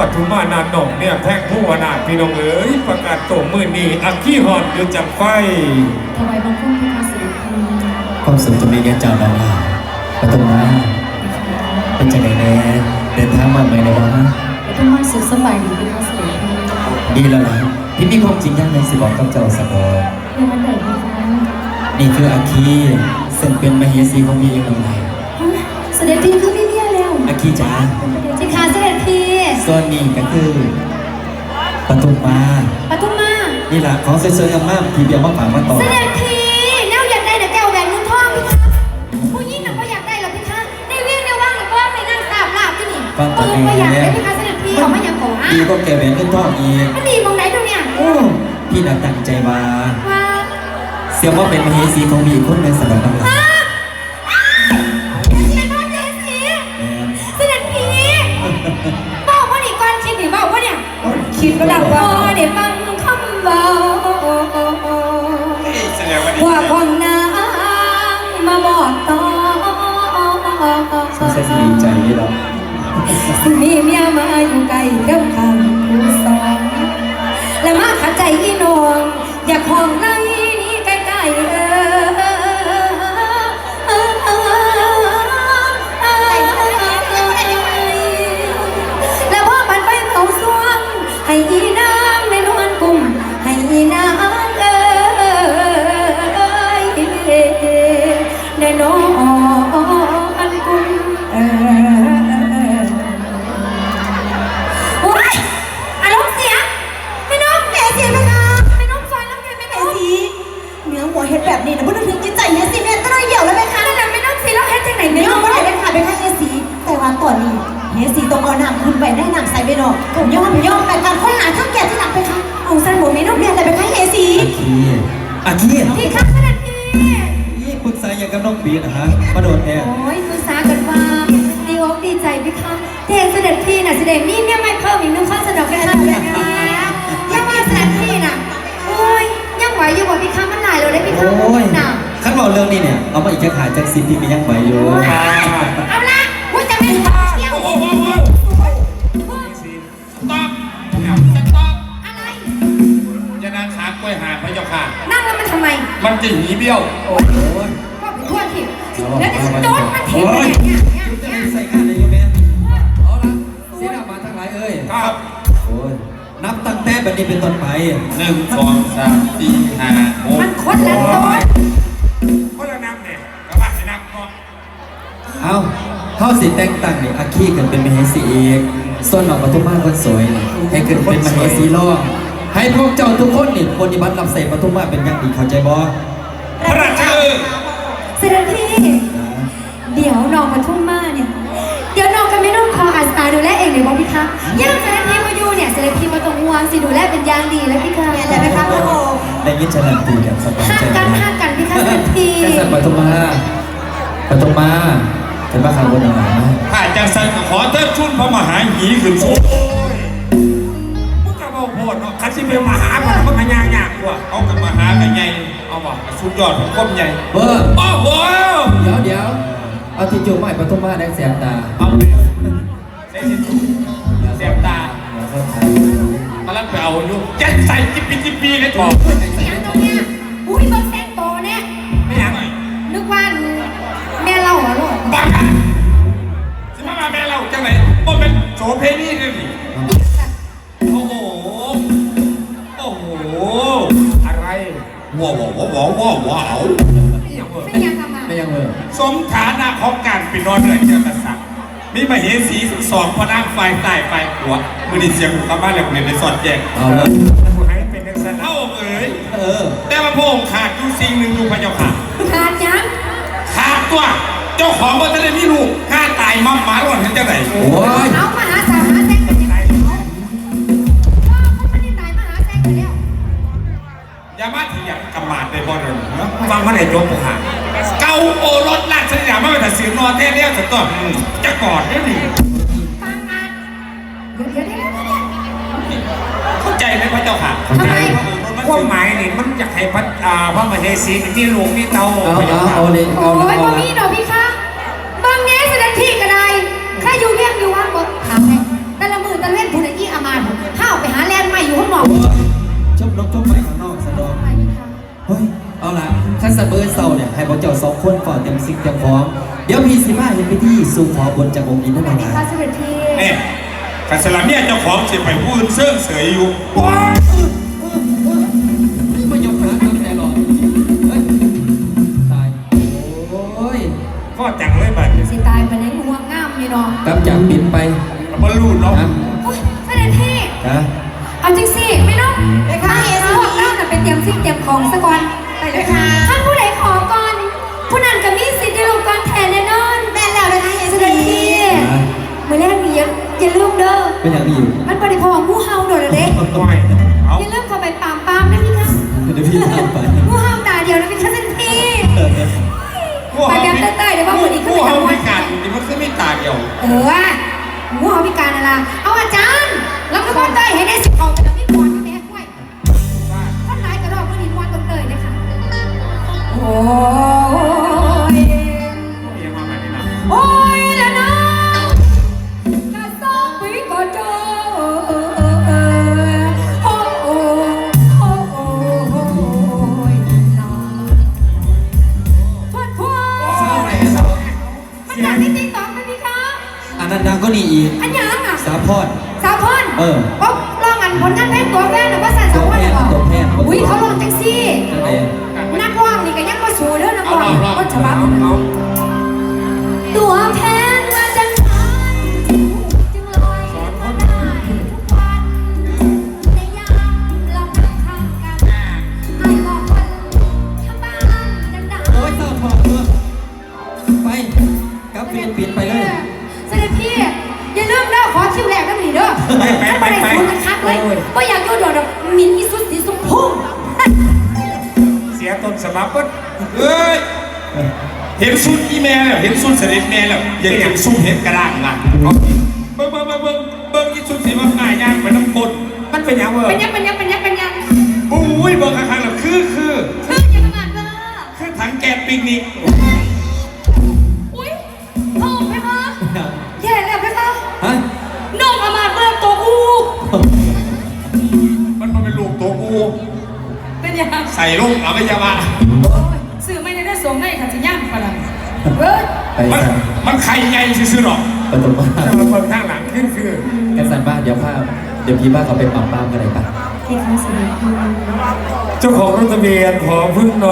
ปทุมมานาหนองเนี่ยแท่งผู้วนาถพี่น้องเอ๋ยประกาศโตมือนีอักขี้หอดอยู่จังไฟถวายบังคมพระคาสิริพีความสุขจะมีแก่เจ้าดาวลาปฐมมาเป็นจังไดแน่เดินทางมาเมื่อไหร่วะปทุมมาสุขสบายดีพระคาสิริพีดีแล้วล่ะที่มีความจริงอยังในสิบอกกับเจ้าสบอในวันใดดีคะนี่คืออาคีซึ่งเป็นมเหสีของมีอยู่ตรงไหนเสด็จพี่คือพี่เนี่ยแล้วอาคีจ๋าสิคะเสด็จพี่ ส่วนนี้ก็คือปฐมมาปทุมมา นี่แหละของสวยๆงามๆที่เบียร์มาฝากมาต่อเสด็จพี่แนวอยากได้แต่แก้วแหวนเงินทองพี่คะผู้หญิงน่ะก็อยากได้หรอกพี่คะในเวียงในว่างหรือว่าไปนั่งตาบลาบที่นี่ฟังปืตัวนเองก็อยากเนี่ได้ยพี่คะเสด็จพี่เอามาอย่างโกฮะดีก็แกแหวนเงินทองอีกมันดีมองไหนดูเนี่ยโอ้พี่น่ะตั้งใจว่าว่าเสียว่าเป็นมเหสีของมีอีกคนหนึ่งสำหรับน้ำหลัง คิดก็หลับว่าเดี๋ยวฟังคำบอกแสดงว่าดีว่าของนางมาบอกต่อสงสัยสิดีใจนี่หรอกมีเมียมาอยู่ไกลกับคำผู้สอนและมาขัดใจอีนอง อยากห้องในนี้ เฮียสีต้องเอาน้ำขึ้นไปได้หน้ำใส่ไปหนอกผมยอมผมยอมไปการค้นหาข้าแก่ที่หลังไปค่ะเอาสั้นหมดไม่น้องเรียนอะไรไปค่ะเฮียสีอาคีอาคีพี่ข้าขนาดนี้นี่ปรึกษาอย่างกับน้องปีนะฮะมาโดนแอร์โอ้ยปรึกษากันว่าดีอกดีใจพี่ข้าเทเสด็จพี่น่ะเสด็จนี่เนี่ยไม่เพิ่มอีกนึงข้อเสนอกันค่ะเลยนะยังมาเสด็จพี่น่ะโอ้ยยังไหวอยู่บ่พี่ข้ามันหลายเลยได้พี่ข้าโอ้ยน่ะขั้นบอกเรื่องนี้เนี่ยเอามาอีกจะขายจากสิบที่มียังไหวอยู่ ค่ะ นั่งแล้วมันทำไมมันจะหีเบี้ยว โอ้โหก็ไปทั่วทิพย์แล้วจะโดนมันทิ้งไปไหนเนี่ยเนี่ยเนี่ยใส่งานเลยอยู่แม่เอาละเสียหน้ามาทั้งหลายเอ้ยครับโอ้ยนับตั้งแต่บัดนี้เป็นต้นไปหนึ่งสองสามสี่ห้าหกมันคนละต้นคนละนับเนี่ยกระบะสินับเนาะเอาเข้าสิแต่งตั้งนี่อาคีกันเป็นมเหสีเอกส่วนน้องปทุมมาคนสวยนี่ให้ขึ้นเป็นมเหสีรอง ให้พวกเจ้าทุกคนนี่ปฏิบัติรับใส่ปทุมมาเป็นอย่างดีเข้าใจบ่พระราชเออเสด็จพี่ เดี๋ยวน้องมาทุ่มมาเนี่ย เดี๋ยวน้องกันไม่ต้องขออาสาดูแลเองเดี๋ยวบอกพี่คะย่างเสด็จพี่มาอยู่เนี่ยเสด็จพี่มาตรงห่วงสิดูแลเป็นอย่างดีแล้วพี่คะอะไรไหมคะพระองค์ได้ยินฉลันตีกันสบายห้าใจกันนะห้ากันพี่คะเสด็จพี่กษัตริย์ปทุมมาปทุมมาเป็นบ้าขาวบนอาหารนะถ้าจะสั่งขอเทิดชุนพระมหาหีขึ้นสูงมึงก็บอกโพดเนาะคันที่เป็นมหาพระมันก็ยากยากกว่าเอากับมหากับใหญ่เอาบอกสุดยอดของก้มใหญ่เบอร์โอ้โหเดี๋ยวเดี๋ยวเอาที่จูบใหม่ปทุมมาได้แสบตาเอาไปเส้นเสียบตาเดี๋ยวเข้าไทยกำลังไปเอาอยู่แจ็คใส่จิบปีจิบปีเลยบอกเสียงตรงเนี้ยอุ้ยเบิร์แซงโตเนี่ยไม่อยากนึกว่า มฐานะของการเป็นนอนเลยเจ้ากษัตริย์มีมเหสีสองพระนางฝ่ายใต้ฝ่ายขวามือดีเสียงหูกบ้านแล้วเนี่ยในสอดแจงเอาละผู้ให้เป็นนักสันเท่าเอ๋ยเออ แต่ว่าพระองค์ขาดอยู่สิ่งหนึ่งอยู่พระเจ้าค่ะขาดยังขาดตัว เจ้าของว่าจะได้มีลูกฆ่าตายมั่มหมาหล่อนเห็นจังไหนโอ้ยเอามห้าค่ะทำไมความหมายนี่มันอยากให้พระอ่าพระมเหสีมีหลวงมีเตาเอาเลยเอาเลยเอาโอ้ยเอาบ่มีดอกพี่คะบางแง่เสด็จที่ก็ได้ใครอยู่เรียกอยู่ว่างบ่ถามให้แต่ละมือแต่เล่นผู้ใดที่อามาตย์เข้าไปหาแลนใหม่อยู่ห้องหมอกไปชมอกชมไปข้างนอกสะดอกเฮ้ยเอาละถ้าสะเบิร์เซร้าเนี่ยให้พวกเจ้าสองคนฝ่อเต็มสิ่งเต็มพร้อมเดี๋ยวพี่สิมาเห็นไปที่สู่ขอบนจากองค์อินทนายพี่คะเสด็จที่ เนี่ กัสลาเนี่ยเจ้าของเสียไปพูดเสื่องเสยอยู่ว้ายมายกขาตั้งแต่หรอเฮ้ยตาย โอ้ยก็จังเลยบัดเนี่ยสิตายไปในหัวงามนี่เนาะกำจับบินไปบอลลูนเนาะนะโอ้ยเสด็จพี่นะเอาจริงสิไม่ต้องไปค่ะเอสพวกเราน่ะไปเตรียมสิ่งเตรียมของซะก่อนไปเลยค่ะ เด้อเป็นอย่างนี้อยู่มันบริพองูเห่าโดดเลยเด้ว้ายเอาอย่าลืมเข้าไปปามปามนะพี่คะเดี๋ยวพี่ตามไปงูเห่าตาเดียวนะพี่คะเสด็จพี่ผู้ไปแบบเต้ยๆเดี๋ยวว่าวันนี้ขึ้นผู้ไปเฮาทำวัพินการนี่มันคือไม่ตาเดียว เออว่ะงูเห่าพิการอะไรเอาอาจารย์แล้วก็เต้ยให้ได้สิบของแต่ไม่ควรนะแม่กล้วยท่านนายกระดอกกระดิ่งวันต้นเตยนะคะโอ้ยยังมาใหม่นี่นะโอ้ย ดังก็นี่อีก อันยังอะสาพอด สาวพอนเออ โอ้ลองอันผลงานเพลงตัวแฟนหรือว่าสาวสาวพอนเหรอตัวแพทย์ตัวแพทย์ อุ้ยเขาลองแท็กซี่นั่นเองนักร้องนี่ก็ยังมาสู่เด้อนักเอาร้องลองลอง ต้นฉบับเอา ตัวแพน ว่าอยากอยู่โดดแบบมินอีสุดสีสุพุ่งเสียต้นสมับก็เอ้ย เห็นสุดอีแม่แล้ว เห็นสุดเสด็จแม่แล้วอยังเห็นสุดเห็นกระด้างนะเอาเบิ่งเบิ่งเบิ่งเบิ่งเบิ่งอีสุดสีมันง่ายยากไปน้ำกลมันเป็นยังเว้เป็ยนยังเป็นยังเป็นยังเป็นยัง ใส่ลูกอวัยวะสื่อไม่ได้ได้สวมในขันจะย่างปะล่ะเฮ้ยไปมันซะมันไข่ใหญ่ซื่อๆหรอกประตูบ้านแต่มันเปิดข้างหลังขึ้นคือกันสันบ้านเดี๋ยวพาเดี๋ยวพี่บ้านเขาไปปั๊มป้ามกันเลยปะ ที่เขาสิเจ้าของรถทะเบียนของพึ่งนอน